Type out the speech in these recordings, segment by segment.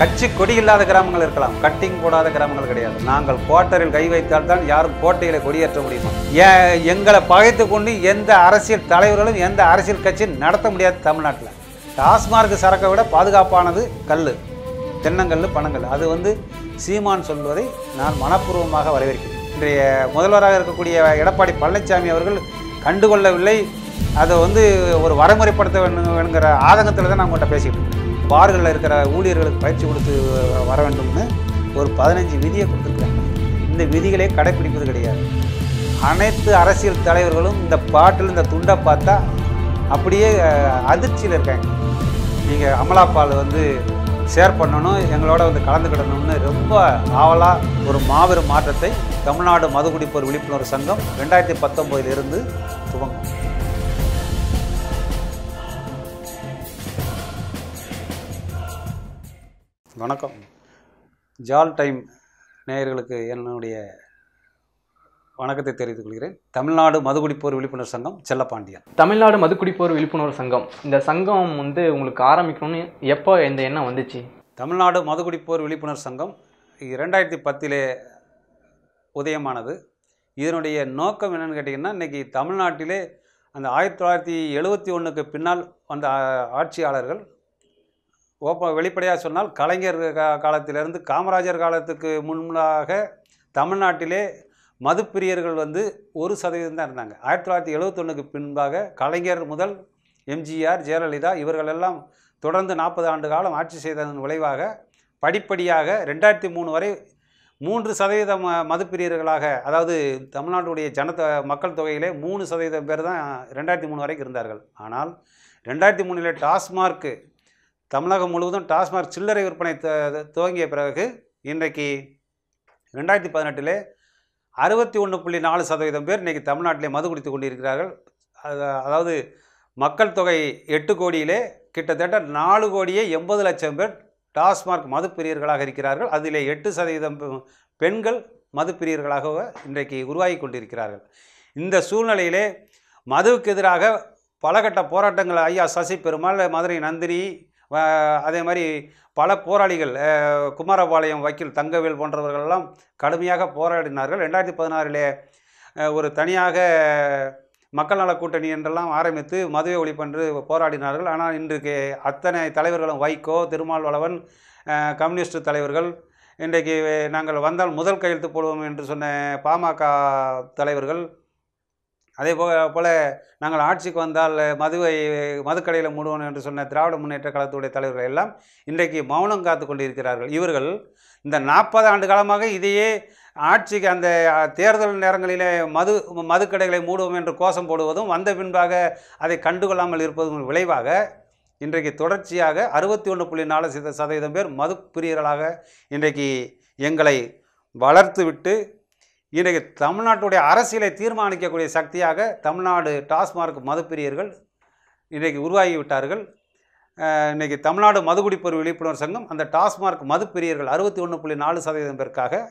கட்சி கொடி இல்லாத கிராமங்கள் இருக்கலாம். கட்டிங் போடாத கிராமங்கள் கிடையாது. நாங்கள் கோட்டரில் கை வைத்தால் தான் யாரும் கோட்டையில கொடியேற்ற முடியுமா? ஏ- எங்களை பகைத்து கொண்டு எந்த அரசியல் தலைவர்களும் எந்த அரசியல் கட்சியும் நடத்த முடியாது தமிழ்நாட்டில். டாஸ்மார்க் சரக்கை விட பாதுகாப்பானது கல் தென்னங்கல் பணங்கள் அது வந்து சீமான் சொல்வதை நான் மனப்பூர்வமாக வரவேற்கிறேன். இன்றைய முதல்வராக இருக்கக்கூடிய எடப்பாடி பழனிசாமி அவர்கள் கண்டுகொள்ளவில்லை. அதை வந்து ஒரு வரைமுறைப்படுத்த வேண்டும் என்கிற ஆதங்கத்தில் தான் நான் உங்கள்கிட்ட பேசிட்டு பார்களில் இருக்கிற ஊழியர்களுக்கு பயிற்சி கொடுத்து வர வேண்டும்னு ஒரு பதினஞ்சு விதியை கொடுத்துருக்காங்க இந்த விதிகளே கடைப்பிடிப்பது கிடையாது. அனைத்து அரசியல் தலைவர்களும் இந்த பாட்டில் இந்த துண்டை பார்த்தா அப்படியே அதிர்ச்சியில் இருக்காங்க. நீங்கள் அமலாப்பால் வந்து ஷேர் பண்ணணும் எங்களோட வந்து கலந்துக்கிடணும்னு ரொம்ப ஆவலாக ஒரு மாபெரும் மாற்றத்தை தமிழ்நாடு மதுகுடிப்போர் விழிப்புணர்வு சங்கம் ரெண்டாயிரத்தி பத்தொம்போதிலிருந்து துவங்கும். வணக்கம். ஜால் டைம் நேயர்களுக்கு என்னுடைய வணக்கத்தை தெரிவித்துக் கொள்கிறேன். தமிழ்நாடு மதுகுடிப்போர் விழிப்புணர்வு சங்கம் செல்லப்பாண்டியன். தமிழ்நாடு மதுக்குடிப்போர் விழிப்புணர்வு சங்கம். இந்த சங்கம் வந்து உங்களுக்கு ஆரம்பிக்கணும்னு எப்போ இந்த எண்ணம் வந்துச்சு? தமிழ்நாடு மதுகுடிப்போர் விழிப்புணர்வு சங்கம் இரண்டாயிரத்தி பத்திலே உதயமானது. இதனுடைய நோக்கம் என்னன்னு கேட்டிங்கன்னா இன்றைக்கி தமிழ்நாட்டிலே அந்த ஆயிரத்தி தொள்ளாயிரத்தி எழுபத்தி ஒன்றுக்கு பின்னால் வந்த ஆட்சியாளர்கள் ஓப்ப வெளிப்படையாக சொன்னால் கலைஞர் கா காலத்திலிருந்து காமராஜர் காலத்துக்கு முன்னாக தமிழ்நாட்டிலே மதுப்பிரியர்கள் வந்து ஒரு சதவீதம் தான் இருந்தாங்க. ஆயிரத்தி தொள்ளாயிரத்தி எழுபத்தொன்னுக்கு பின்பாக கலைஞர் முதல் எம்ஜிஆர் ஜெயலலிதா இவர்களெல்லாம் தொடர்ந்து நாற்பது ஆண்டு காலம் ஆட்சி செய்ததன் விளைவாக படிப்படியாக ரெண்டாயிரத்தி மூணு வரை மூன்று சதவீதம் ம- மதுப்பிரியர்களாக அதாவது தமிழ்நாட்டுடைய ஜனத்த மக்கள் தொகையிலே மூணு சதவீதம் பேர் தான் ரெண்டாயிரத்தி மூணு வரைக்கும் இருந்தார்கள். ஆனால் ரெண்டாயிரத்தி மூணில் டாஸ்மார்க்கு தமிழகம் முழுவதும் டாஸ்மார்க் சில்லறை விற்பனை துவங்கிய பிறகு இன்றைக்கு ரெண்டாயிரத்தி பதினெட்டிலே அறுபத்தி ஒன்று புள்ளி நாலு சதவீதம் பேர் இன்றைக்கி தமிழ்நாட்டிலே மது குடித்து கொண்டிருக்கிறார்கள். அது- அதாவது மக்கள் தொகை எட்டு கோடியிலே கிட்டத்தட்ட நாலு கோடியே எண்பது லட்சம் பேர் டாஸ்மார்க் மது பிரியர்களாக இருக்கிறார்கள். அதில் எட்டு சதவீதம் பெண்கள் மது பிரியர்களாக இன்றைக்கு உருவாகி கொண்டிருக்கிறார்கள். இந்த சூழ்நிலையிலே மதுவுக்கு எதிராக பலகட்ட போராட்டங்கள் ஐயா சசி பெருமாள் மதுரை நந்தினி அதே மாதிரி பல போராளிகள் குமாரபாளையம் வக்கீல் தங்கவேல் போன்றவர்களெல்லாம் கடுமையாக போராடினார்கள். ரெண்டாயிரத்தி பதினாறிலே ஒரு தனியாக மக்கள் நல கூட்டணி என்றெல்லாம் ஆரம்பித்து மதுவை ஒழிப்பென்று போராடினார்கள். ஆனால் இன்றைக்கு அத்தனை தலைவர்களும் வைகோ திருமாவளவன் வளவன் கம்யூனிஸ்ட் தலைவர்கள் இன்றைக்கு நாங்கள் வந்தால் முதல் கையெழுத்து போடுவோம் என்று சொன்ன பாமக தலைவர்கள் அதே போக போல் நாங்கள் ஆட்சிக்கு வந்தால் மதுவை மதுக்கடையில் மூடுவோம் என்று சொன்ன திராவிட முன்னேற்ற கழகத்துடைய தலைவர்கள் எல்லாம் இன்றைக்கு மௌனம் காத்து கொண்டிருக்கிறார்கள். இவர்கள் இந்த நாற்பது ஆண்டு காலமாக இதையே ஆட்சிக்கு அந்த தேர்தல் நேரங்களிலே மது மதுக்கடைகளை மூடுவோம் என்று கோஷம் போடுவதும் வந்த பின்பாக அதை கண்டுகொள்ளாமல் இருப்பதும் விளைவாக இன்றைக்கு தொடர்ச்சியாக அறுபத்தி ஒன்று புள்ளி நாலு சத- சதவீதம் பேர் மது பிரியர்களாக இன்றைக்கு எங்களை வளர்த்துவிட்டு இன்றைக்கு தமிழ்நாட்டுடைய அரசியலை தீர்மானிக்கக்கூடிய சக்தியாக தமிழ்நாடு டாஸ்மார்க் மதுப்பிரியர்கள் இன்றைக்கு உருவாகிவிட்டார்கள் இன்றைக்கி தமிழ்நாடு மதுகுடிப்பொரு விழிப்புணர்வு சங்கம் அந்த டாஸ்மார்க் மதுப்பிரியர்கள் அறுபத்தி ஒன்று புள்ளி நாலு சதவீதம் பேருக்காக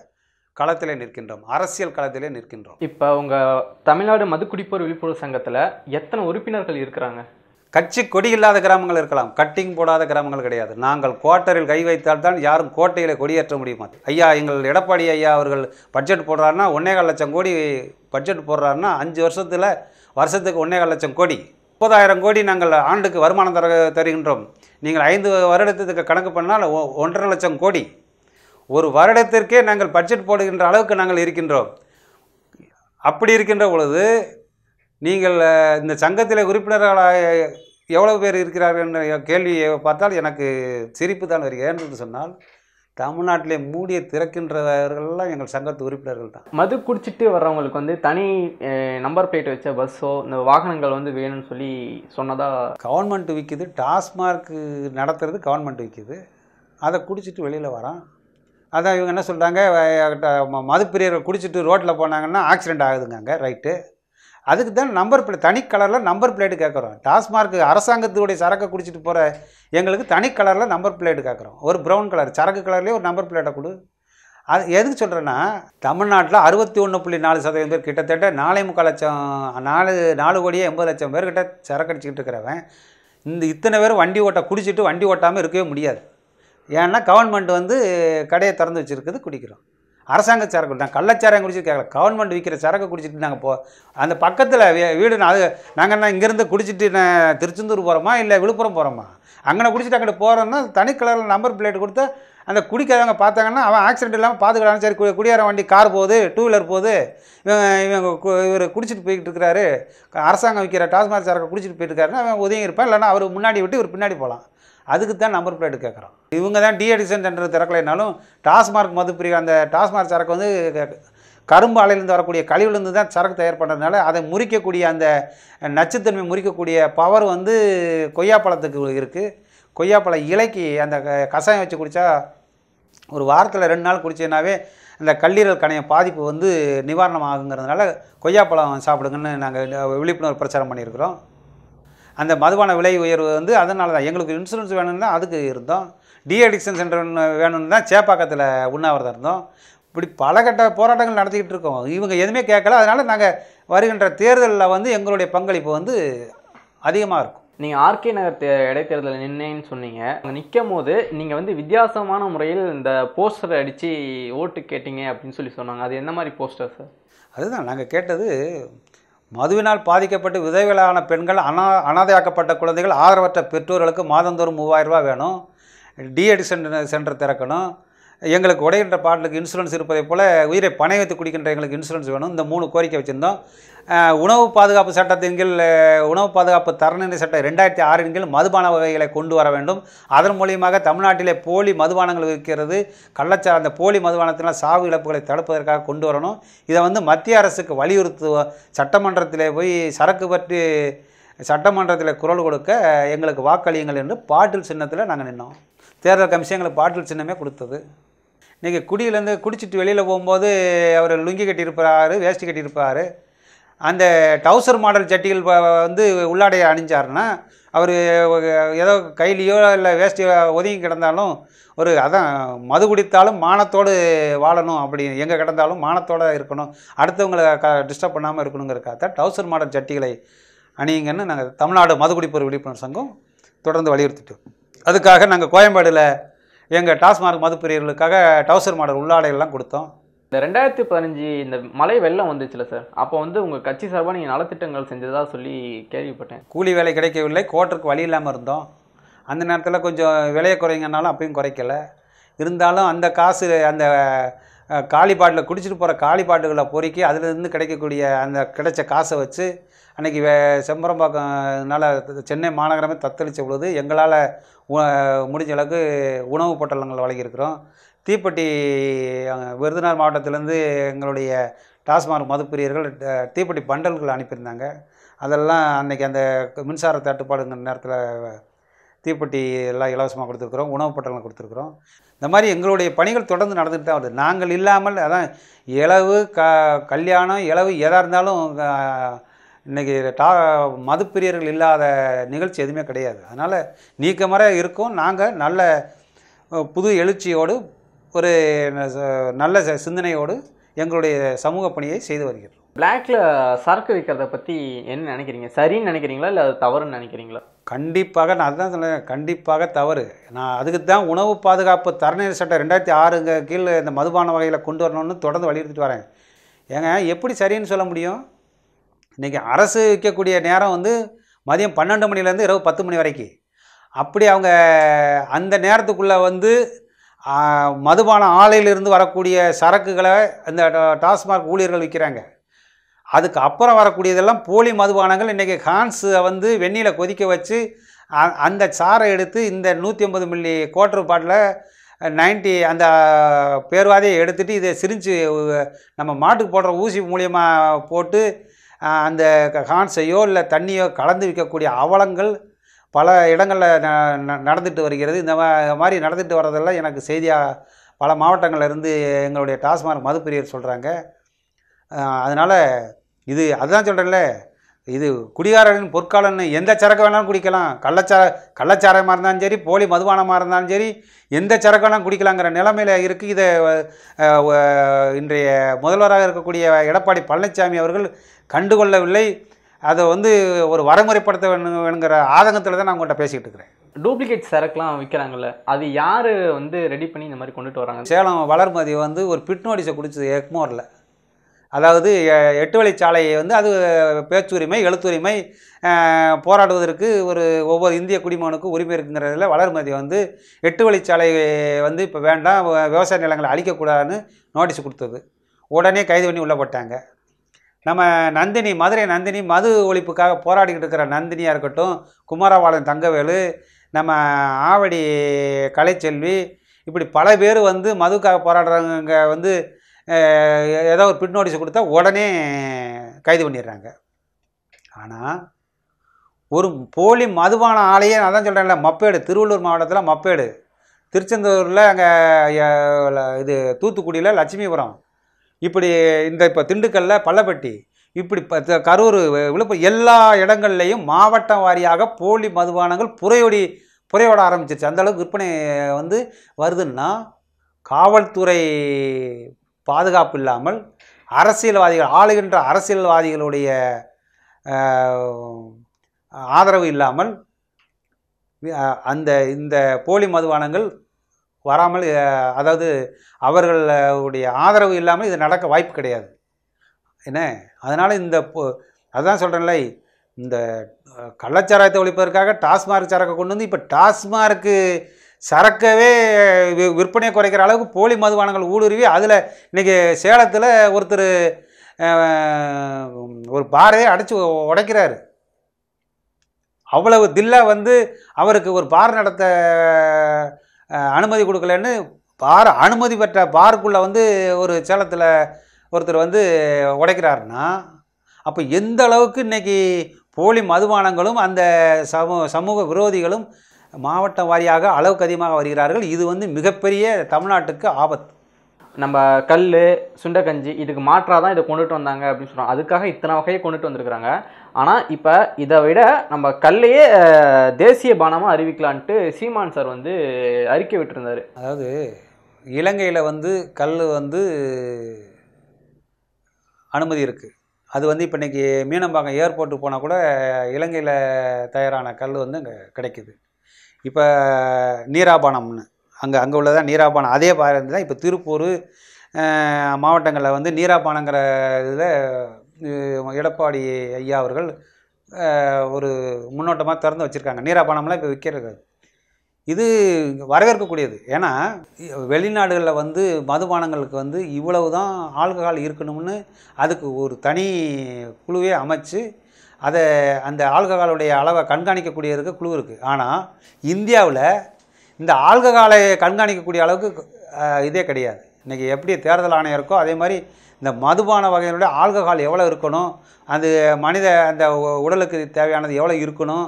களத்திலே நிற்கின்றோம். அரசியல் களத்திலே நிற்கின்றோம். இப்போ உங்கள் தமிழ்நாடு மதுக்குடிப்போர் விழிப்புணர்வு சங்கத்தில் எத்தனை உறுப்பினர்கள் இருக்கிறாங்க? கட்சி கொடி இல்லாத கிராமங்கள் இருக்கலாம். கட்டிங் போடாத கிராமங்கள் கிடையாது. நாங்கள் கோட்டரில் கை வைத்தால் தான் யாரும் கோட்டையில் கொடியேற்ற முடியுமா? ஐயா எங்கள் எடப்பாடி ஐயா அவர்கள் பட்ஜெட் போடுறாருன்னா ஒன்னேகால் லட்சம் கோடி பட்ஜெட் போடுறாருன்னா அஞ்சு வருஷத்தில் வருஷத்துக்கு ஒன்னேகால் லட்சம் கோடி. முப்பதாயிரம் கோடி நாங்கள் ஆண்டுக்கு வருமானம் தர தருகின்றோம். நீங்கள் ஐந்து வருடத்துக்கு கணக்கு பண்ணால் ஒ- ஒன்றரை லட்சம் கோடி. ஒரு வருடத்திற்கே நாங்கள் பட்ஜெட் போடுகின்ற அளவுக்கு நாங்கள் இருக்கின்றோம். அப்படி இருக்கின்ற பொழுது நீங்கள் இந்த சங்கத்தில் உறுப்பினர்களாக எவ்வளவு பேர் இருக்கிறார்கள் என்ற கேள்வியை பார்த்தால் எனக்கு சிரிப்பு தான் வருகிறது. ஏன்னு சொன்னால் தமிழ்நாட்டிலே மூடிய திறக்கின்றவர்கள்லாம் எங்கள் சங்கத்து உறுப்பினர்கள் தான். மது குடிச்சிட்டு வர்றவங்களுக்கு வந்து தனி நம்பர் பிளேட் வச்ச பஸ்ஸோ இந்த வாகனங்கள் வந்து வேணும்னு சொல்லி சொன்னதா? கவர்மெண்ட் விற்கிது டாஸ்மார்க் நடத்துறது கவர்மெண்ட் விற்கிது அதை குடிச்சிட்டு வெளியில் வரான். அதான் இவங்க என்ன சொல்கிறாங்க மதுப்பிரியர்கள் குடிச்சிட்டு ரோட்டில் போனாங்கன்னா ஆக்சிடெண்ட் ஆகுதுங்க ரைட்டு. அதுக்கு தான் நம்பர் பிளேட் தனி கலரில் நம்பர் பிளேட்டு கேட்குறோம். டாஸ்மார்க் அரசாங்கத்துடைய சரக்கை குடிச்சிட்டு போகிற எங்களுக்கு தனி கலரில் நம்பர் பிளேட்டு கேட்குறோம். ஒரு ப்ரௌன் கலர் சரக்கு கலர்லேயே ஒரு நம்பர் பிளேட்டை கொடு. அது எதுக்கு சொல்கிறேன்னா தமிழ்நாட்டில் அறுபத்தி ஒன்று புள்ளி நாலு சதவீதம் பேர் கிட்டத்தட்ட நாலே முக்கால் லட்சம் நாலு நாலு கோடியே எண்பது லட்சம் பேர்கிட்ட சரக்கு அடிச்சுக்கிட்டு இருக்கிறவன். இந்த இத்தனை பேர் வண்டி ஓட்ட குடிச்சிட்டு வண்டி ஓட்டாமல் இருக்கவே முடியாது. ஏன்னா கவர்மெண்ட் வந்து கடையை திறந்து வச்சுருக்குது குடிக்கிறோம். அரசாங்க சரக்கு நான் கள்ளச்சாரம் குடிச்சு கேட்கல கவர்மெண்ட் விற்கிற சரக்கு குடிச்சிட்டு நாங்கள் போ அந்த பக்கத்தில் வீடு நான் அது நாங்கள் என்ன இங்கேருந்து குடிச்சிட்டு நான் திருச்செந்தூர் போகிறோமா இல்லை விழுப்புரம் போகிறோமா அங்கே குடிச்சிட்டு அங்கிட்ட போகிறோன்னா தனி கலரில் நம்பர் பிளேட் கொடுத்து அந்த குடிக்காதவங்க பார்த்தாங்கன்னா அவன் ஆக்சிடென்ட் இல்லாமல் பார்த்துக்கலாம் சரி கு- குடியார வண்டி கார் போகுது டூ வீலர் போகுது. இவன் இவங்க கு- இவர் குடிச்சிட்டு போய்கிட்டு இருக்கிறாரு. அரசாங்கம் விற்கிற டாஸ்மாக் சரக்கு குடிச்சிட்டு போயிட்டு இருக்காருன்னா அவன் ஒதுங்கி இருப்பான். இல்லைனா அவர் முன்னாடி விட்டு இவர் பின்னாடி போகலாம். அதுக்கு தான் நம்பர் பிளேட் கேட்குறோம் இவங்க தான் டிஎடிசன் சென்டர் திறக்கலைனாலும் டாஸ்மார்க் மதுப்பிரி அந்த டாஸ்மார்க் சரக்கு வந்து கரும்பு ஆலையிலேருந்து வரக்கூடிய கழிவுலேருந்து தான் சரக்கு தயார் பண்ணுறதுனால அதை முறிக்கக்கூடிய அந்த நச்சுத்தன்மை முறிக்கக்கூடிய பவர் வந்து கொய்யாப்பழத்துக்கு இருக்குது கொய்யாப்பழ இலைக்கு அந்த க- கஷாயம் வச்சு குடித்தா ஒரு வாரத்தில் ரெண்டு நாள் குடிச்சேனாவே அந்த கல்லீரல் கணைய பாதிப்பு வந்து நிவாரணம் ஆகுங்கிறதுனால கொய்யாப்பழம் சாப்பிடுங்கன்னு நாங்கள் விழிப்புணர்வு பிரச்சாரம் பண்ணியிருக்கிறோம். அந்த மதுபான விலை உயர்வு வந்து அதனால தான். எங்களுக்கு இன்சூரன்ஸ் வேணும்னா அதுக்கு இருந்தோம். டிஅடிக்ஷன் சென்டர் வேணும்னு தான் சேப்பாக்கத்தில் உண்ணாவிரதம் இருந்தோம். இப்படி பல கட்ட போராட்டங்கள் நடத்திக்கிட்டு இருக்கோம். இவங்க எதுவுமே கேட்கல. அதனால் நாங்கள் வருகின்ற தேர்தலில் வந்து எங்களுடைய பங்களிப்பு வந்து அதிகமாக இருக்கும். நீங்கள் ஆர்கே நகர் தே இடைத்தேர்தலில் நின்னேன்னு சொன்னீங்க. அங்கே நிற்கும் போது நீங்கள் வந்து வித்தியாசமான முறையில் இந்த போஸ்டர் அடித்து ஓட்டு கேட்டீங்க அப்படின்னு சொல்லி சொன்னாங்க. அது என்ன மாதிரி போஸ்டர் சார்? அதுதான். நாங்கள் கேட்டது மதுவினால் பாதிக்கப்பட்டு விதவைகளான பெண்கள் அனா அனாதையாக்கப்பட்ட குழந்தைகள் ஆதரவற்ற பெற்றோர்களுக்கு மாதந்தோறும் மூவாயிரம் ரூபா வேணும். டிஎடிசன் சென்டர் திறக்கணும். எங்களுக்கு உடைகின்ற பாட்டிலுக்கு இன்சூரன்ஸ் இருப்பதை போல் உயிரை பணை வைத்து குடிக்கின்ற எங்களுக்கு இன்சூரன்ஸ் வேணும். இந்த மூணு கோரிக்கை வச்சுருந்தோம். உணவு பாதுகாப்பு சட்டத்தின் கீழ் உணவு பாதுகாப்பு தரநிலை சட்டம் ரெண்டாயிரத்தி ஆறின் கீழ் மதுபான வகைகளை கொண்டு வர வேண்டும். அதன் மூலியமாக தமிழ்நாட்டிலே போலி மதுபானங்கள் விற்கிறது. கள்ளச்சா அந்த போலி மதுபானத்தினால் சாவு இழப்புகளை தடுப்பதற்காக கொண்டு வரணும். இதை வந்து மத்திய அரசுக்கு வலியுறுத்து சட்டமன்றத்திலே போய் சரக்கு பற்றி சட்டமன்றத்தில் குரல் கொடுக்க எங்களுக்கு வாக்களியுங்கள் என்று பாட்டில் சின்னத்தில் நாங்கள் நின்னோம். தேர்தல் கமிஷன் எங்களுக்கு பாட்டில் சின்னமே கொடுத்தது. இன்றைக்கி குடியிலேருந்து குடிச்சிட்டு வெளியில் போகும்போது அவர் லுங்கி கட்டியிருப்பார் வேஷ்டி கட்டியிருப்பார். அந்த டவுசர் மாடல் சட்டிகள் வந்து உள்ளாடைய அணிஞ்சார்னா அவர் ஏதோ கையிலையோ இல்லை வேஷ்டி ஒதுங்கி கிடந்தாலும் ஒரு அதான் மது குடித்தாலும் மானத்தோடு வாழணும் அப்படி எங்கே கிடந்தாலும் மானத்தோடு இருக்கணும். அடுத்தவங்களை க டிஸ்டர்ப் பண்ணாமல் இருக்கணுங்கிறக்காதான் டவுசர் மாடல் சட்டிகளை அணியுங்கன்னு நாங்கள் தமிழ்நாடு மதுகுடிப்போர் விழிப்புணர்வு சங்கம் தொடர்ந்து வலியுறுத்திட்டோம். அதுக்காக நாங்கள் கோயம்பேடில் எங்கள் டாஸ்மார்க் மதுப்பிரியர்களுக்காக டவுசர் மாடல் உள்ளாடைகள்லாம் கொடுத்தோம். இந்த ரெண்டாயிரத்தி பதினஞ்சு இந்த மழை வெள்ளம் வந்துச்சுல சார் அப்போ வந்து உங்கள் கட்சி சார்பாக நீங்கள் நலத்திட்டங்கள் செஞ்சதா சொல்லி கேள்விப்பட்டேன். கூலி வேலை கிடைக்கவில்லை கோட்டருக்கு வழி இல்லாமல் இருந்தோம். அந்த நேரத்தில் கொஞ்சம் விலையை குறைங்கனாலும் அப்பயும் குறைக்கல. இருந்தாலும் அந்த காசு அந்த காலி பாட்டில் குடிச்சிட்டு போகிற காலி பாட்டுகளை பொறுக்கி அதிலிருந்து கிடைக்கக்கூடிய அந்த கிடைச்ச காசை வச்சு அன்றைக்கி வே செம்பரம்பாக்கம்னால சென்னை மாநகரமே தத்தளித்த பொழுது எங்களால் முடிஞ்ச அளவுக்கு உணவு பொட்டலங்கள் வழங்கியிருக்கிறோம். தீப்பெட்டி விருதுநகர் மாவட்டத்திலேருந்து எங்களுடைய டாஸ்மாக் மதுப்பிரியர்கள் தீப்பெட்டி பண்டல்கள் அனுப்பியிருந்தாங்க. அதெல்லாம் அன்னைக்கு அந்த மின்சார தட்டுப்பாடுங்கிற நேரத்தில் தீப்பெட்டி எல்லாம் இலவசமாக கொடுத்துருக்குறோம். உணவு பொட்டலம் கொடுத்துருக்குறோம். இந்த மாதிரி எங்களுடைய பணிகள் தொடர்ந்து நடந்துட்டு தான் வருது. நாங்கள் இல்லாமல் அதான் இளவு க கல்யாணம் இளவு எதாக இருந்தாலும் அஹ், இன்னைக்கு டா மதுப்பிரியர்கள் இல்லாத நிகழ்ச்சி எதுவுமே கிடையாது. அதனால் நீக்கமர இருக்கும். நாங்கள் நல்ல புது எழுச்சியோடு ஒரு நல்ல சிந்தனையோடு எங்களுடைய சமூக பணியை செய்து வருகிறோம். பிளாக்ல சரக்கு விற்கிறத பற்றி என்ன நினைக்கிறீங்க? சரின்னு நினைக்கிறீங்களா? இல்லை அது தவறுன்னு நினைக்கிறீங்களா? கண்டிப்பாக நான் அதுதான் சொல்லேன் கண்டிப்பாக தவறு. நான் அதுக்கு தான் உணவு பாதுகாப்பு தரநிலை சட்டம் ரெண்டாயிரத்தி ஆறுங்க கீழ் இந்த மதுபான வகையில் கொண்டு வரணும்னு தொடர்ந்து வலியுறுத்திட்டு வரேன். ஏங்க எப்படி சரின்னு சொல்ல முடியும்? இன்றைக்கி அரசு விற்கக்கூடிய நேரம் வந்து மதியம் பன்னெண்டு மணிலேருந்து இரவு பத்து மணி வரைக்கும் அப்படி அவங்க அந்த நேரத்துக்குள்ளே வந்து மதுபான ஆலையிலிருந்து வரக்கூடிய சரக்குகளை இந்த டா- டாஸ்மாக் ஊழியர்கள் விற்கிறாங்க அதுக்கு அப்புறம் வரக்கூடியதெல்லாம் போலி மதுபானங்கள் இன்றைக்கி ஹான்ஸை வந்து வெந்நியில் கொதிக்க வச்சு அந்த சாரை எடுத்து இந்த நூற்றி ஐம்பது மில்லி கோட்டர் பாட்டில் நைன்ட்டி அந்த பேர்வாதையை எடுத்துகிட்டு இதை சிரிஞ்சு நம்ம மாட்டுக்கு போடுற ஊசி மூலியமாக போட்டு அந்த ஹான்ஸையோ இல்லை தண்ணியோ கலந்து விற்கக்கூடிய அவலங்கள் பல இடங்களில் நடந்துட்டு வருகிறது. இந்த மாதிரி நடந்துட்டு வர்றதெல்லாம் எனக்கு செய்தியாக பல மாவட்டங்கள்ல இருந்து எங்களுடைய டாஸ்மாக் மதுப்பிரியர் சொல்கிறாங்க அதனால் இது அதுதான் சொல்கிறேன்ல இது குடிகாரனின் பொற்காலன்னு எந்த சரக்கு வேணாலும் குடிக்கலாம். கள்ளச்சார கள்ளச்சாரமாக இருந்தாலும் சரி போலி மதுபானமாக இருந்தாலும் சரி எந்த சரக்கு வேணாலும் குடிக்கலாங்கிற நிலைமையில் இருக்குது இதை இன்றைய முதல்வராக இருக்கக்கூடிய எடப்பாடி பழனிசாமி அவர்கள் கண்டுகொள்ளவில்லை. அதை வந்து ஒரு வரைமுறைப்படுத்த வேணுங்கிற ஆதங்கத்தில் தான் நான் உங்கள்கிட்ட பேசிக்கிட்டு இருக்கிறேன். டூப்ளிகேட் சரக்குலாம் விற்கிறாங்கல்ல அது யாரு வந்து ரெடி பண்ணி இந்த மாதிரி கொண்டுட்டு வராங்க? சேலம் வளர்மதி வந்து ஒரு பிட் நோட்டீஸை குடிச்சது எக்மோரில். அதாவது எட்டு வழிச்சாலையை வந்து அது பேச்சுரிமை எழுத்துரிமை போராடுவதற்கு ஒரு ஒவ்வொரு இந்திய குடிமகனுக்கும் உரிமை இருக்குங்கிறதுல வளர்மதி வந்து எட்டு வழிச்சாலை வந்து இப்போ வேண்டாம் விவசாய நிலங்களை அழிக்கக்கூடாதுன்னு நோட்டீஸ் கொடுத்தது. உடனே கைது பண்ணி உள்ளே போட்டாங்க. நம்ம நந்தினி மதுரை நந்தினி மது ஒழிப்புக்காக போராடிக்கிட்டு இருக்கிற நந்தினியாக இருக்கட்டும் குமாரபாளையம் தங்கவேலு நம்ம ஆவடி கலைச்செல்வி இப்படி பல பேர் வந்து மதுக்காக போராடுறவங்க வந்து ஏதோ ஒரு பிட் நோட்டீஸ் கொடுத்தா உடனே கைது பண்ணிடுறாங்க. ஆனால் ஒரு போலி மதுபான ஆலையே நான் தான் சொல்கிறேன்ல மப்பேடு திருவள்ளூர் மாவட்டத்தில் மப்பேடு. திருச்செந்தூரில் அங்கே இது தூத்துக்குடியில் லட்சுமிபுரம். இப்படி இந்த இப்போ திண்டுக்கல்ல பள்ளப்பட்டி இப்படி ப- த- கரூர் விழுப்புரம் எல்லா இடங்கள்லையும் மாவட்டம் வாரியாக போலி மதுபானங்கள் புறையோடி புறையோட ஆரம்பிச்சிருச்சு. அந்தளவுக்கு விற்பனை வந்து வருதுன்னா காவல்துறை பாதுகாப்பு இல்லாமல் அரசியல்வாதிகள் ஆளுகின்ற அரசியல்வாதிகளுடைய ஆதரவு இல்லாமல் அந்த இந்த போலி மதுபானங்கள் வராமல் அதாவது அவர்களுடைய ஆதரவு இல்லாமல் இது நடக்க வாய்ப்பு கிடையாது. என்ன? அதனால் இந்த அதுதான் அதான் சொல்கிறேன்ல இந்த கள்ளச்சாராயத்தை ஒழிப்பதற்காக டாஸ்மார்க் சரக்கை கொண்டு வந்து இப்போ டாஸ்மார்க்கு சரக்கவே விற்பனையை குறைக்கிற அளவுக்கு போலி மதுபானங்கள் ஊடுருவி அதில் இன்றைக்கி சேலத்தில் ஒருத்தர் ஒரு பாரையே அடைச்சி உடைக்கிறாரு. அவ்வளவு தில்லா வந்து அவருக்கு ஒரு பார் நடத்த அனுமதி கொடுக்கலன்னு பார் அனுமதி பெற்ற பாருக்குள்ளே வந்து ஒரு சேலத்தில் ஒருத்தர் வந்து உடைக்கிறாருன்னா அப்போ எந்த அளவுக்கு இன்றைக்கி போலி மதுபானங்களும் அந்த சமூக சமூக விரோதிகளும் மாவட்ட வாரியாக அளவுக்கு அதிகமாக வருகிறார்கள் இது வந்து மிகப்பெரிய தமிழ்நாட்டுக்கு ஆபத்து. நம்ம கல் சுண்டக்கஞ்சி இதுக்கு மாற்றாக தான் இதை கொண்டுட்டு வந்தாங்க அப்படின்னு சொல்கிறோம் அதுக்காக இத்தனை வகையை கொண்டுட்டு வந்திருக்கிறாங்க. ஆனால் இப்போ இதை விட நம்ம கல்லையே தேசிய பானமாக அறிவிக்கலான்ட்டு சீமான் சார் வந்து அறிக்கை விட்டுருந்தார். அதாவது இலங்கையில் வந்து கல் வந்து அனுமதி இருக்குது அது வந்து இப்போ இன்றைக்கி மீனம்பாக்கம் ஏர்போர்ட்டுக்கு போனால் கூட இலங்கையில் தயாரான கல் வந்து அங்கே கிடைக்குது. இப்போ நீராபானம்னு. அங்கே அங்கே உள்ளதான் நீராபானம். அதே பாருந்து தான் இப்போ திருப்பூர் மாவட்டங்களில் வந்து நீராபானங்கிற இதில் எடப்பாடி ஐயா அவர்கள் ஒரு முன்னோட்டமாக திறந்து வச்சுருக்காங்க. நீராபானம்லாம் இப்போ விற்கிறது இது வரவேற்கக்கூடியது. ஏன்னா வெளிநாடுகளில் வந்து மதுபானங்களுக்கு வந்து இவ்வளவு தான் ஆல்கஹால் இருக்கணும்னு அதுக்கு ஒரு தனி குழுவே அமைச்சு அதை அந்த ஆல்கஹாலுடைய அளவை கண்காணிக்கக்கூடியதுக்கு குழு இருக்குது ஆனால் இந்தியாவில் இந்த ஆல்கஹாலை கண்காணிக்கக்கூடிய அளவுக்கு இதே கிடையாது. இன்றைக்கி எப்படி தேர்தல் ஆணையம் இருக்கோ அதே மாதிரி இந்த மதுபான வகையினுடைய ஆல்கஹால் எவ்வளோ இருக்கணும்? அது மனித அந்த உடலுக்கு தேவையானது எவ்வளோ இருக்கணும்?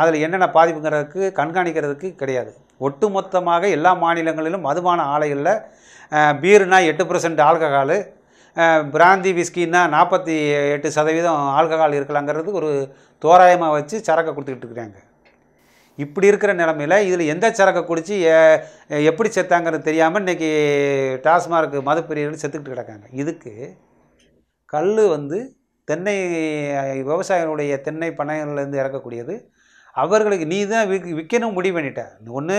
அதில் என்னென்ன பாதிப்புங்கிறதுக்கு கண்காணிக்கிறதுக்கு கிடையாது. ஒட்டுமொத்தமாக எல்லா மாநிலங்களிலும் மதுபான ஆலைகளில் பீருனா எட்டு பர்சன்ட் ஆல்கஹாலு பிராந்தி விஸ்கின்னா நாற்பத்தி எட்டு சதவீதம் ஆல்கஹால் இருக்கலாங்கிறது ஒரு தோராயமாக வச்சு சரக்கை கொடுத்துக்கிட்டு இருக்கிறாங்க. இப்படி இருக்கிற நிலமையில் இதில் எந்த சரக்கை குடித்து எப்படி செத்தாங்கிறது தெரியாமல் இன்றைக்கி டாஸ்மார்க் மதுப்பிரியர்கள் செத்துக்கிட்டு கிடக்காங்க. இதுக்கு கல் வந்து தென்னை விவசாயிகளுடைய தென்னை பண்ணைகள்லேருந்து இறக்கக்கூடியது. அவர்களுக்கு நீ தான் விக் விற்கணும் முடிவு பண்ணிட்ட. ஒன்று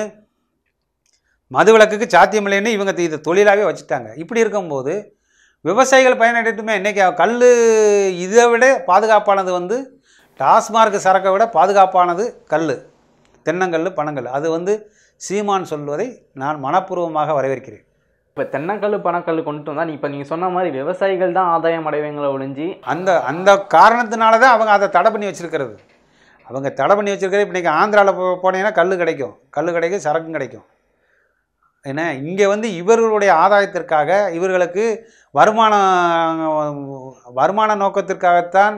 மது விளக்குக்கு சாத்தியமில்லைன்னு இவங்க இதை தொழிலாகவே வச்சுட்டாங்க. இப்படி இருக்கும்போது விவசாயிகள் பயனடைட்டுமே இன்றைக்கி கல் இதை விட பாதுகாப்பானது வந்து டாஸ்மார்க் சரக்கை விட பாதுகாப்பானது கல் தென்னங்கல் பனங்கல் அது வந்து சீமான் சொல்வதை நான் மனப்பூர்வமாக வரவேற்கிறேன். இப்போ தென்னக்கல் பனக்கல் கொண்டுட்டு வந்தால் இப்போ நீங்கள் சொன்ன மாதிரி விவசாயிகள் தான் ஆதாயம் அடைவங்களை ஒழிஞ்சு? அந்த அந்த காரணத்தினால தான் அவங்க அதை தடை பண்ணி வச்சிருக்கிறது. அவங்க தடை பண்ணி வச்சிருக்கிறது இப்போ இன்றைக்கி ஆந்திராவில் போ போனீங்கன்னா கல் கிடைக்கும். கல் கிடைக்கும் சரக்கும் கிடைக்கும். என்ன இங்கே வந்து இவர்களுடைய ஆதாயத்திற்காக இவர்களுக்கு வருமானம் வருமான நோக்கத்திற்காகத்தான்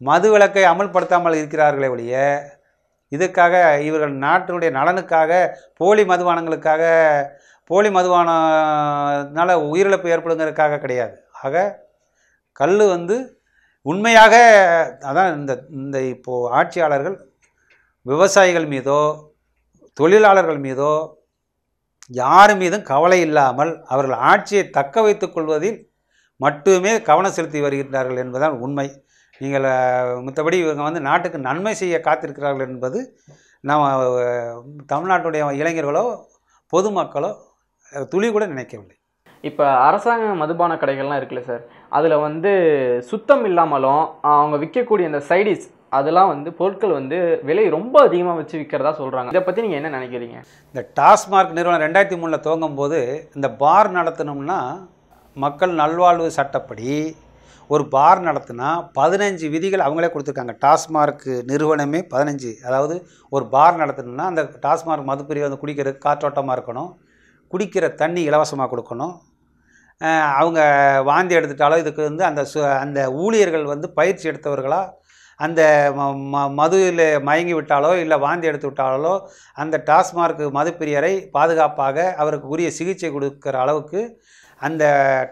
மது விலக்கை அமல்படுத்தாமல் இருக்கிறார்களே ஒழிய இதுக்காக இவர்கள் நாட்டினுடைய நலனுக்காக போலி மதுபானங்களுக்காக போலி மதுபானத்தினால உயிரிழப்பு ஏற்படுங்கிறதுக்காக கிடையாது. ஆக கல் வந்து உண்மையாக அதான் இந்த இந்த இப்போது ஆட்சியாளர்கள் விவசாயிகள் மீதோ தொழிலாளர்கள் மீதோ யார் மீதும் கவலை இல்லாமல் அவர்கள் ஆட்சியை தக்க வைத்துக் கொள்வதில் மட்டுமே கவனம் செலுத்தி வருகின்றார்கள் என்பதுதான் உண்மை. நீங்கள் மற்றபடி இவங்க வந்து நாட்டுக்கு நன்மை செய்ய காத்திருக்கிறார்கள் என்பது நம்ம தமிழ்நாட்டுடைய இளைஞர்களோ பொதுமக்களோ துளி கூட நினைக்கவில்லை. இப்போ அரசாங்க மதுபான கடைகள்லாம் இருக்குல்ல சார் அதில் வந்து சுத்தம் இல்லாமலும் அவங்க விற்கக்கூடிய அந்த சைடிஸ் அதெல்லாம் வந்து பொருட்கள் வந்து விலை ரொம்ப அதிகமாக வச்சு விற்கிறதா சொல்கிறாங்க இதை பற்றி நீங்கள் என்ன நினைக்கிறீங்க? இந்த டாஸ்மார்க் நிறுவனம் ரெண்டாயிரத்தி மூணில் துவங்கும் போது இந்த பார் நடத்தணும்னா மக்கள் நல்வாழ்வு சட்டப்படி ஒரு பார் நடத்தினா பதினஞ்சு விதிகள் அவங்களே கொடுத்துருக்காங்க. டாஸ்மார்க் நிறுவனமே பதினஞ்சு. அதாவது ஒரு பார் நடத்தணும்னா அந்த டாஸ்மார்க் மதுப்பிரிவு வந்து குடிக்கிறதுக்கு காற்றோட்டமாக இருக்கணும். குடிக்கிற தண்ணி இலவசமாக கொடுக்கணும். அவங்க வாந்தி எடுத்துட்டாலோ இதுக்கு வந்து அந்த சு அந்த ஊழியர்கள் வந்து பயிற்சி எடுத்தவர்களாக அந்த ம ம மதுவில் மயங்கி விட்டாலோ இல்லை வாந்தி எடுத்து விட்டாலோ அந்த டாஸ்மார்க் மதுப்பிரியரை பாதுகாப்பாக அவருக்கு உரிய சிகிச்சை கொடுக்குற அளவுக்கு அந்த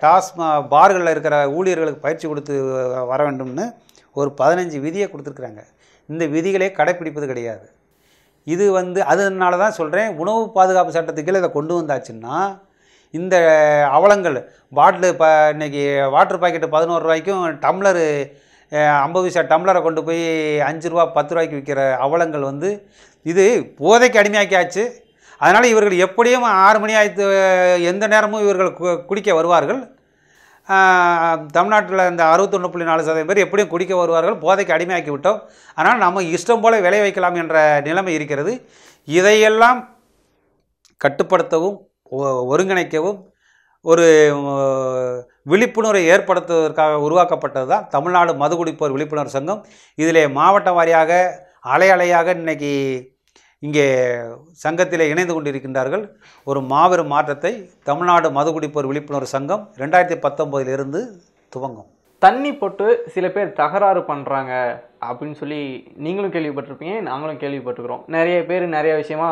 டாஸ்மா பார்களில் இருக்கிற ஊழியர்களுக்கு பயிற்சி கொடுத்து வர வேண்டும்னு ஒரு பதினஞ்சு விதியை கொடுத்துருக்குறாங்க. இந்த விதிகளே கடைப்பிடிப்பது கிடையாது. இது வந்து அதனால தான் சொல்கிறேன் உணவு பாதுகாப்பு சட்டத்துக்கு கீழே இதை கொண்டு வந்தாச்சுன்னா இந்த அவலங்கள் பாட்டிலு இப்போ இன்னைக்கு வாட்டர் பாக்கெட்டு பதினோரு ரூபாய்க்கும் டம்ளரு ஐம்பது பைசா டம்ளரை கொண்டு போய் அஞ்சு ரூபா பத்து ரூபாய்க்கு விற்கிற அவலங்கள் வந்து இது போதைக்கு அடிமையாக்கியாச்சு. அதனால் இவர்கள் எப்படியும் ஆறு மணி ஆயிரத்து எந்த நேரமும் இவர்கள் கு- குடிக்க வருவார்கள். தமிழ்நாட்டில் இந்த அறுபத்தொன்று புள்ளி நாலு சதவீதம் பேர் எப்படியும் குடிக்க வருவார்கள். போதைக்கு அடிமையாக்கி விட்டோம். ஆனால் நம்ம இஷ்டம் போல விளை வைக்கலாம் என்ற நிலைமை இருக்கிறது. இதையெல்லாம் கட்டுப்படுத்தவும் ஒ- ஒருங்கிணைக்கவும் ஒரு விழிப்புணர்வை ஏற்படுத்துவதற்காக உருவாக்கப்பட்டது தான் தமிழ்நாடு மதுகுடிப்போர் விழிப்புணர்வு சங்கம். இதிலே மாவட்ட வாரியாக அலை அலையாக இன்னைக்கு இங்கே சங்கத்தில் இணைந்து கொண்டிருக்கின்றார்கள். ஒரு மாபெரும் மாற்றத்தை தமிழ்நாடு மதுகுடிப்போர் விழிப்புணர்வு சங்கம் ரெண்டாயிரத்தி பத்தொம்போதிலிருந்து துவங்கும். தண்ணி போட்டு சில பேர் தகராறு பண்ணுறாங்க அப்படின்னு சொல்லி நீங்களும் கேள்விப்பட்டிருப்பீங்க நாங்களும் கேள்விப்பட்டிருக்கிறோம். நிறைய பேர் நிறைய விஷயமா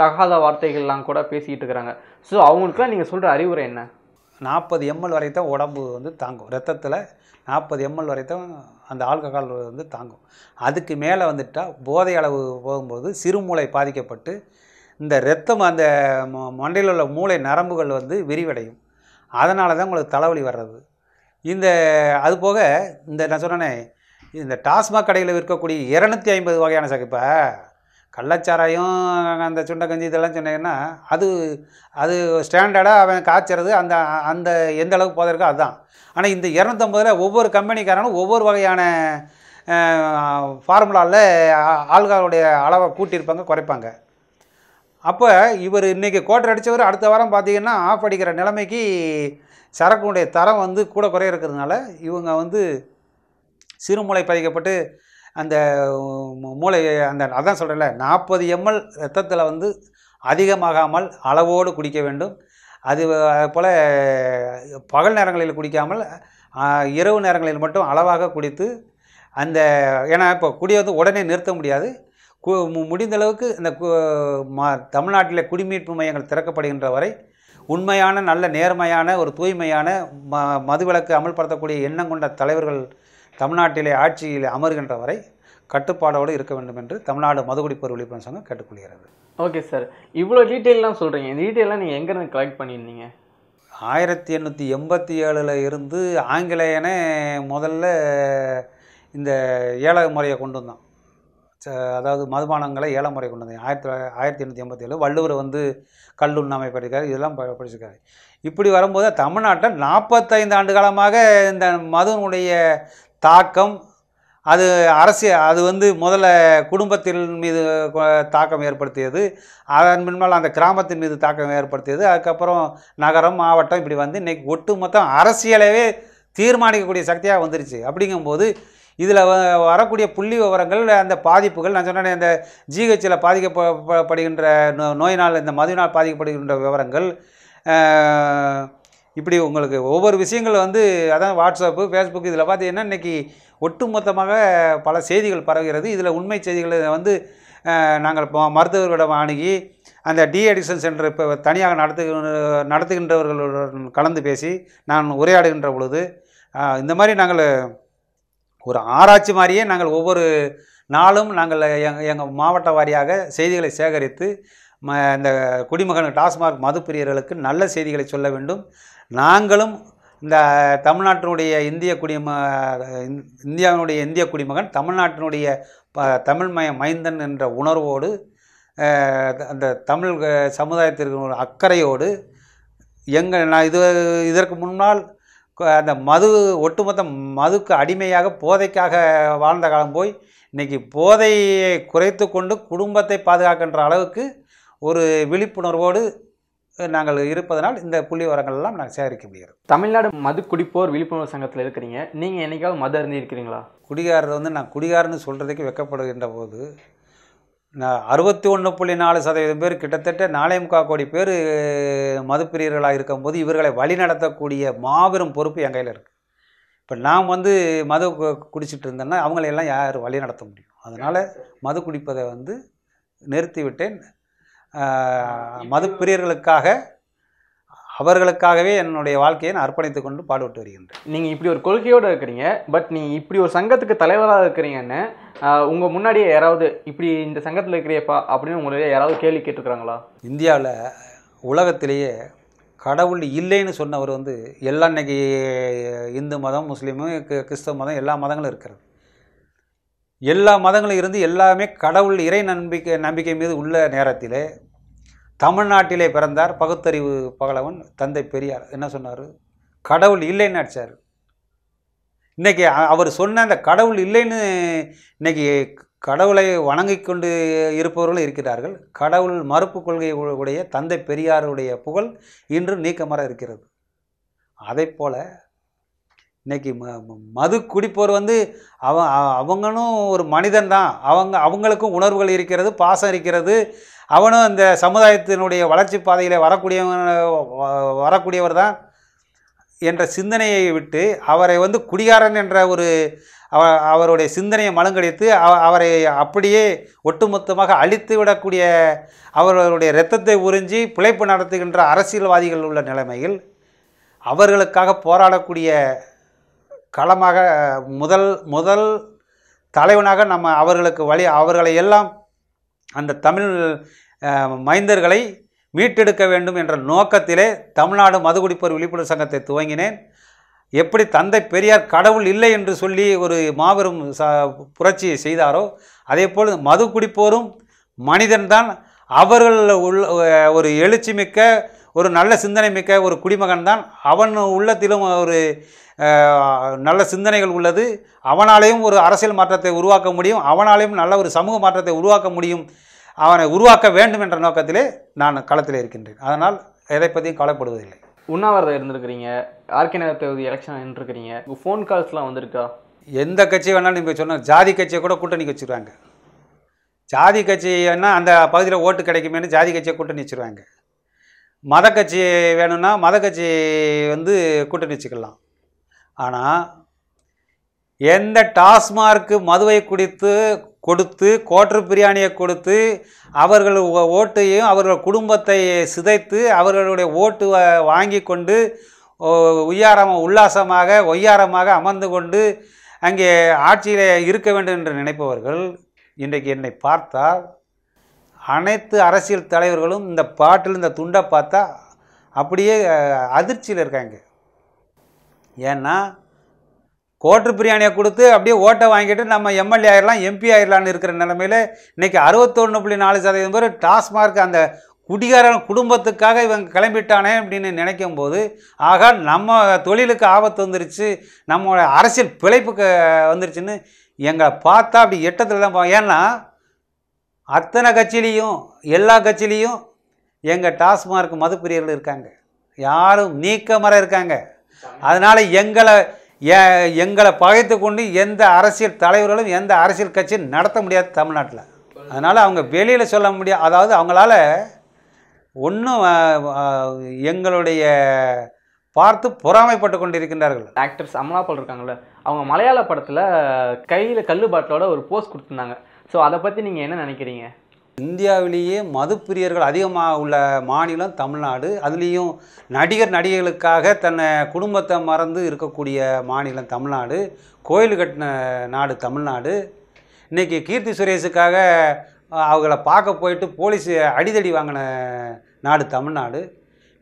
தகாத வார்த்தைகள்லாம் கூட பேசிக்கிட்டு இருக்கிறாங்க. ஸோ அவங்களுக்குலாம் நீங்கள் சொல்கிற அறிவுரை என்ன? நாற்பது எம்எல் வரை உடம்பு வந்து தாங்கும். ரத்தத்தில் நாற்பது எம்எல் வரை தான் அந்த ஆல்கஹால் வந்து தாங்கும். அதுக்கு மேலே வந்துட்டால் போதை அளவு போகும்போது சிறுமூளை பாதிக்கப்பட்டு இந்த ரத்தம் அந்த மண்டையில் உள்ள மூளை நரம்புகள் வந்து விரிவடையும். அதனால தான் உங்களுக்கு தலைவலி வர்றது. இந்த அதுபோக இந்த நான் சொன்னேனே இந்த டாஸ்மாக் கடையில் விற்கக்கூடிய இரநூத்தி ஐம்பது வகையான சக கள்ளச்சாராயம் அந்த சுண்டக்கஞ்சி இதெல்லாம் சொன்னீங்கன்னா அது அது ஸ்டாண்டர்டாக அவன் காய்ச்சறது அந்த அந்த எந்த அளவுக்கு போதற்கோ அதுதான். ஆனால் இந்த இரநூத்தம்பதில் ஒவ்வொரு கம்பெனிக்காரனும் ஒவ்வொரு வகையான ஃபார்முலாவில் ஆள்காருடைய அளவை கூட்டியிருப்பாங்க குறைப்பாங்க. அப்போ இவர் இன்றைக்கி கோட்டர் அடித்தவர் அடுத்த வாரம் பார்த்தீங்கன்னா ஆஃப் அடிக்கிற நிலைமைக்கு சரக்குடைய தரம் வந்து கூட குறைய இருக்கிறதுனால இவங்க வந்து சிறுமூளை பதிக்கப்பட்டு அந்த மூளை அந்த அதான் சொல்கிறேன்ல நாற்பது எம்எல் ரத்தத்தில் வந்து அதிகமாகாமல் அளவோடு குடிக்க வேண்டும். அது போல் பகல் நேரங்களில் குடிக்காமல் இரவு நேரங்களில் மட்டும் அளவாக குடித்து அந்த ஏன்னா இப்போ குடியை வந்து உடனே நிறுத்த முடியாது. கு- முடிந்த அளவுக்கு இந்த கு- தமிழ்நாட்டில் குடிமீட்பு மையங்கள் திறக்கப்படுகின்ற வரை உண்மையான நல்ல நேர்மையான ஒரு தூய்மையான ம மதுவிலக்கு அமல்படுத்தக்கூடிய எண்ணம் கொண்ட தலைவர்கள் தமிழ்நாட்டிலே ஆட்சியில் அமர்கின்ற வரை கட்டுப்பாடோடு இருக்க வேண்டும் என்று தமிழ்நாடு மதுகுடிப்போர் விழிப்புணர்வு சங்கம் கேட்டுக்கொள்கிறது. Okay sir. இவ்வளோ டீட்டெயிலாம் சொல்கிறீங்க இந்த டீட்டெயிலாம் நீங்கள் எங்கேருந்து கலெக்ட் பண்ணியிருந்தீங்க? ஆயிரத்தி எண்ணூற்றி எண்பத்தி ஏழில் இருந்து ஆங்கிலேயனே முதல்ல இந்த ஏழை முறையை கொண்டு வந்தான். ச- அதாவது மதுபானங்களை ஏழை முறை கொண்டு வந்தான். ஆயிரத்தி ஆயிரத்தி எண்ணூற்றி எண்பத்தி ஏழு வள்ளுவர் வந்து கல்லுண்ணாமை படிக்கிறார் இதெல்லாம் ப- படிச்சிருக்காரு. இப்படி வரும்போது தமிழ்நாட்டில் நாற்பத்தைந்து ஆண்டு காலமாக இந்த மதுனுடைய தாக்கம் அது அரசியல் அது வந்து முதல்ல குடும்பத்தின் மீது தாக்கம் ஏற்படுத்தியது. அதன் பின்னால் அந்த கிராமத்தின் மீது தாக்கம் ஏற்படுத்தியது. அதுக்கப்புறம் நகரம் மாவட்டம் இப்படி வந்து இன்றைக்கி ஒட்டு மொத்தம் அரசியலவே தீர்மானிக்கக்கூடிய சக்தியாக வந்துருச்சு. அப்படிங்கும்போது இதில் வரக்கூடிய புள்ளி விவரங்கள் அந்த பாதிப்புகள் நான் சொன்னேன் அந்த ஜிஹெச்சில் பாதிக்கப்படுகின்ற நோ நோயினால் இந்த மதுவினால் பாதிக்கப்படுகின்ற விவரங்கள் இப்படி உங்களுக்கு ஒவ்வொரு விஷயங்கள் வந்து அதான் வாட்ஸ்அப்பு ஃபேஸ்புக் இதில் பார்த்தீங்கன்னா இன்றைக்கி ஒட்டுமொத்தமாக பல செய்திகள் பரவுகிறது. இதில் உண்மை செய்திகளை வந்து நாங்கள் இப்போ மருத்துவர்களிடம் அணுகி அந்த டி அடிக்ஷன் சென்டர் இப்போ தனியாக நடத்து நடத்துகின்றவர்களுடன் கலந்து பேசி நான் உரையாடுகின்ற பொழுது இந்த மாதிரி நாங்கள் ஒரு ஆராய்ச்சி மாதிரியே நாங்கள் ஒவ்வொரு நாளும் நாங்கள் எங்கள் எங்கள் மாவட்ட வாரியாக செய்திகளை சேகரித்து ம இந்த குடிமகன் டாஸ்மாக் மதுப்பிரியர்களுக்கு நல்ல செய்திகளை சொல்ல வேண்டும். நாங்களும் இந்த தமிழ்நாட்டினுடைய இந்திய குடிம இந்தியாவினுடைய இந்திய குடிமகன் தமிழ்நாட்டினுடைய ப தமிழ்மய மைந்தன் என்ற உணர்வோடு அந்த தமிழ் சமுதாயத்திற்கு ஒரு அக்கறையோடு எங்கள் நான் இது இதற்கு முன்னால் அந்த மது ஒட்டுமொத்த மதுக்கு அடிமையாக போதைக்காக வாழ்ந்த காலம் போய் இன்னைக்கு போதையை குறைத்து கொண்டு குடும்பத்தை பாதுகாக்கின்ற அளவுக்கு ஒரு விழிப்புணர்வோடு நாங்கள் இருப்பதனால் இந்த புள்ளி எல்லாம் நாங்கள் சேகரிக்க முடிகிறது. தமிழ்நாடு மது குடிப்போர் விழிப்புணர்வு சங்கத்தில் இருக்கிறீங்க. நீங்கள் என்னைக்காவது மது அருந்தி இருக்கிறீங்களா குடிகாரர் வந்து நான் குடிகாரன்னு சொல்கிறதுக்கு வெக்கப்படுகின்ற போது நான் அறுபத்தி ஒன்று புள்ளி நாலு சதவீதம் பேர் கிட்டத்தட்ட நாலே முக்கால் கோடி பேர் மதுப்பிரியர்களாக இருக்கும்போது இவர்களை வழிநடத்தக்கூடிய மாபெரும் பொறுப்பு என் கையில் இருக்குது இப்போ நான் வந்து மது குடிச்சிட்டு இருந்தேன்னா அவங்களையெல்லாம் யார் வழி நடத்த முடியும். அதனால் மது குடிப்பதை வந்து நிறுத்திவிட்டேன். மதுப்பிரியர்களுக்காக அவர்களுக்காகவே என்னுடைய வாழ்க்கையை நான் அர்ப்பணித்துக் கொண்டு பாடுபட்டு வருகின்றேன். நீங்கள் இப்படி ஒரு கொள்கையோடு இருக்கிறீங்க பட் நீங்கள் இப்படி ஒரு சங்கத்துக்கு தலைவராக இருக்கிறீங்கன்னு உங்கள் முன்னாடியே யாராவது இப்படி இந்த சங்கத்தில் இருக்கிறியப்பா அப்படின்னு உங்களுடைய யாராவது கேள்வி கேட்டுருக்குறாங்களா? இந்தியாவில் உலகத்திலேயே கடவுள் இல்லைன்னு சொன்னவர் வந்து எல்லாம் இன்னைக்கு இந்து மதம் முஸ்லீமு கிறிஸ்தவ மதம் எல்லா மதங்களும் இருக்கிறது. எல்லா மதங்களும் இருந்து எல்லாமே கடவுள் இறை நம்பிக்கை நம்பிக்கை மீது உள்ள நேரத்திலே தமிழ்நாட்டிலே பிறந்தார் பகுத்தறிவு பகலவன் தந்தை பெரியார். என்ன சொன்னார்? கடவுள் இல்லைன்னு அடித்தார் இன்றைக்கி அவர் சொன்ன அந்த கடவுள் இல்லைன்னு இன்னைக்கு கடவுளை வணங்கி கொண்டு இருப்பவர்களும் இருக்கிறார்கள். கடவுள் மறுப்பு கொள்கை உடைய தந்தை பெரியாருடைய புகழ் இன்று நீக்கமர இருக்கிறது. அதைப் போல இன்றைக்கி ம மது குடிப்போர் வந்து அவ அவங்களும் ஒரு மனிதன் தான். அவங்க அவங்களுக்கும் உணர்வுகள் இருக்கிறது பாசம் இருக்கிறது. அவனும் அந்த சமுதாயத்தினுடைய வளர்ச்சி பாதையில் வரக்கூடியவன் வ- வரக்கூடியவர் தான் என்ற சிந்தனையை விட்டு அவரை வந்து குடிகாரன் என்ற ஒரு அவ அவருடைய சிந்தனையை மலங்கடித்து அவ- அவரை அப்படியே ஒட்டுமொத்தமாக அழித்து விடக்கூடிய அவர்களுடைய இரத்தத்தை உறிஞ்சி பிழைப்பு நடத்துகின்ற அரசியல்வாதிகள் உள்ள நிலைமையில் அவர்களுக்காக போராடக்கூடிய களமாக முதல் முதல் தலைவனாக நம்ம அவர்களுக்கு வழி அவர்களை எல்லாம் அந்த தமிழ் மைந்தர்களை மீட்டெடுக்க வேண்டும் என்ற நோக்கத்திலே தமிழ்நாடு மதுகுடிப்போர் விழிப்புணர்வு சங்கத்தை துவங்கினேன். எப்படி தந்தை பெரியார் கடவுள் இல்லை என்று சொல்லி ஒரு மாபெரும் ச புரட்சியை செய்தாரோ அதே போல் மது குடிப்போரும் மனிதன்தான். அவர்கள் உள்ள ஒரு எழுச்சி மிக்க ஒரு நல்ல சிந்தனை மிக்க ஒரு குடிமகன் தான் அவன் உள்ளத்திலும் ஒரு நல்ல சிந்தனைகள் உள்ளது. அவனாலேயும் ஒரு அரசியல் மாற்றத்தை உருவாக்க முடியும். அவனாலேயும் நல்ல ஒரு சமூக மாற்றத்தை உருவாக்க முடியும். அவனை உருவாக்க வேண்டும் என்ற நோக்கத்திலே நான் களத்தில் இருக்கின்றேன். அதனால் எதை பற்றியும் கவலைப்படுவதில்லை. உண்ணாவிரதம் இருந்திருக்கிறீங்க. ஆர்கே நகர் தொகுதி எலெக்ஷன் நின்றுருக்கிறீங்க. உங்கள் ஃபோன் கால்ஸ்லாம் வந்திருக்கா? எந்த கட்சி வேணாலும் நீங்கள் சொன்ன ஜாதி கட்சியை கூட கூட்டணிக்கு வச்சுருவாங்க. ஜாதி கட்சின்னா அந்த பகுதியில் ஓட்டு கிடைக்குமேனு ஜாதி கட்சியை கூட்டணி வச்சுருவாங்க. மத கட்சி வேணும்னா மத கட்சி வந்து கூட்டணி வச்சுக்கலாம். ஆனால் எந்த டாஸ்மார்க்கு மதுவை குடித்து கொடுத்து கோட்டர் பிரியாணியை கொடுத்து அவர்கள் ஓட்டையும் அவர்கள் குடும்பத்தை சிதைத்து அவர்களுடைய ஓட்டு வாங்கி கொண்டு உய்யாரம் உல்லாசமாக ஒய்யாரமாக அமர்ந்து கொண்டு அங்கே ஆட்சியில் இருக்க வேண்டும் என்று நினைப்பவர்கள் இன்றைக்கு என்னை பார்த்தால் அனைத்து அரசியல் தலைவர்களும் இந்த பாட்டில் இந்த துண்டை பார்த்தா அப்படியே அதிர்ச்சியில் இருக்காங்க. ஏன்னா கோட்டு பிரியாணியை கொடுத்து அப்படியே ஓட்டை வாங்கிட்டு நம்ம எம்எல்ஏ ஆயிடலாம் எம்பி ஆயிடலாம்னு இருக்கிற நிலமையில இன்றைக்கி அறுபத்தொன்று புள்ளி நாலு சதவீதம் பேர் டாஸ்மார்க் அந்த குடிகாரன் குடும்பத்துக்காக இவங்க கிளம்பிட்டானே அப்படின்னு நினைக்கும் போது ஆகா நம்ம தொழிலுக்கு ஆபத்து வந்துருச்சு நம்மளோட அரசியல் பிழைப்புக்கு வந்துருச்சுன்னு எங்களை பார்த்தா அப்படி எட்டத்தில் தான் ஏன்னா அத்தனை கட்சியிலையும் எல்லா கட்சியிலையும் எங்கள் டாஸ்மார்க் மதுப்பிரியர்கள் இருக்காங்க. யாரும் நீக்கமர இருக்காங்க. அதனால் எங்களை எங்களை பகைத்து கொண்டு எந்த அரசியல் தலைவர்களும் எந்த அரசியல் கட்சியும் நடத்த முடியாது தமிழ்நாட்டில். அதனால் அவங்க வெளியில் சொல்ல முடியாது அதாவது அவங்களால ஒன்றும் எங்களுடைய பார்த்து பொறாமைப்பட்டு கொண்டிருக்கின்றார்கள். ஆக்டர்ஸ் அமலாபால் இருக்காங்களே அவங்க மலையாள படத்தில் கையில் கல் பாட்டிலோட ஒரு போஸ்ட் கொடுத்துருந்தாங்க. ஸோ அதை பற்றி நீங்கள் என்ன நினைக்கிறீங்க? இந்தியாவிலேயே மதுப்பிரியர்கள் அதிகமாக உள்ள மாநிலம் தமிழ்நாடு. அதுலேயும் நடிகர் நடிகைகளுக்காக தன்னை குடும்பத்தை மறந்து இருக்கக்கூடிய மாநிலம் தமிழ்நாடு. கோயில் கட்டின நாடு தமிழ்நாடு. இன்றைக்கி கீர்த்தி சுரேஷுக்காக அவங்கள பார்க்க போயிட்டு போலீஸ் அடிதடி வாங்கின நாடு தமிழ்நாடு.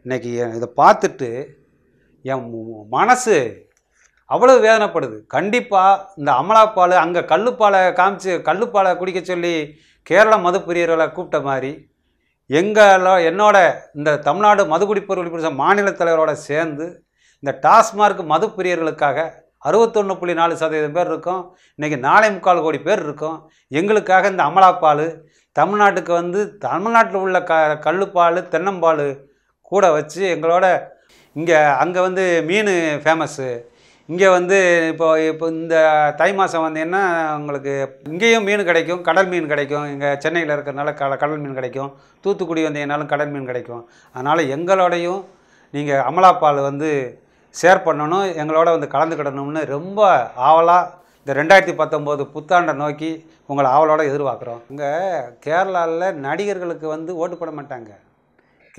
இன்றைக்கி இதை பார்த்துட்டு என் மனசு அவ்வளோ வேதனைப்படுது. கண்டிப்பாக இந்த அமலாப்பால் அங்கே கல்லுப்பாலை காமிச்சு கல்லுப்பாலை குடிக்க சொல்லி கேரள மதுப்பிரியர்களை கூப்பிட்ட மாதிரி எங்களோ என்னோட இந்த தமிழ்நாடு மதுகுடிப்பொருள் விழிப்புணர்வு மாநில தலைவரோட சேர்ந்து இந்த டாஸ்மார்க் மதுப்பிரியர்களுக்காக அறுபத்தொன்று புள்ளி நாலு சதவீதம் பேர் இருக்கோம். இன்றைக்கி நாலே முக்கால் கோடி பேர் இருக்கும். எங்களுக்காக இந்த அமலாப்பால் தமிழ்நாட்டுக்கு வந்து தமிழ்நாட்டில் உள்ள க கல்லுப்பால் தென்னம்பால் கூட வச்சு எங்களோட இங்கே அங்கே வந்து மீன் ஃபேமஸ்ஸு இங்கே வந்து இப்போ இப்போ இந்த தை மாதம் வந்தீங்கன்னா உங்களுக்கு இங்கேயும் மீன் கிடைக்கும் கடல் மீன் கிடைக்கும். இங்கே சென்னையில் இருக்கிறனால க கடல் மீன் கிடைக்கும். தூத்துக்குடி வந்தீங்கனாலும் கடல் மீன் கிடைக்கும். அதனால் எங்களோடையும் நீங்கள் அமலாப்பால் வந்து ஷேர் பண்ணணும். எங்களோட வந்து கலந்துக்கிடணும்னு ரொம்ப ஆவலாக இந்த ரெண்டாயிரத்தி பத்தொம்போது புத்தாண்டை நோக்கி உங்களை ஆவலோட எதிர்பார்க்குறோம். இங்கே கேரளாவில் நடிகர்களுக்கு வந்து ஓட்டு போட மாட்டாங்க.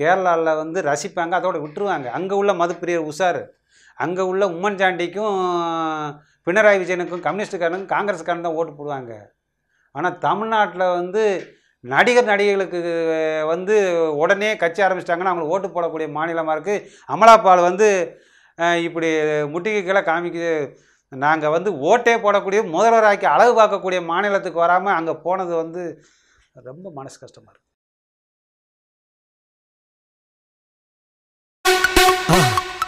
கேரளாவில் வந்து ரசிப்பாங்க அதோட விட்டுருவாங்க. அங்கே உள்ள மதுப்பிரியர் உஷார். அங்கே உள்ள உம்மன் சாண்டிக்கும் பினராயி விஜயனுக்கும் கம்யூனிஸ்டுக்காரனுக்கும் காங்கிரஸ்காரன் தான் ஓட்டு போடுவாங்க. ஆனால் தமிழ்நாட்டில் வந்து நடிகர் நடிகைகளுக்கு வந்து உடனே கட்சி ஆரம்பிச்சிட்டாங்கன்னா அவங்களுக்கு ஓட்டு போடக்கூடிய மாநிலமாக இருக்குது அமலாபால் வந்து இப்படி முட்டிக்கு கீழே காமிக்குது. நாங்கள் வந்து ஓட்டே போடக்கூடிய முதல்வராக்கி அழகு பார்க்கக்கூடிய மாநிலத்துக்கு வராமல் அங்கே போனது வந்து ரொம்ப மனசு கஷ்டமாக இருக்குது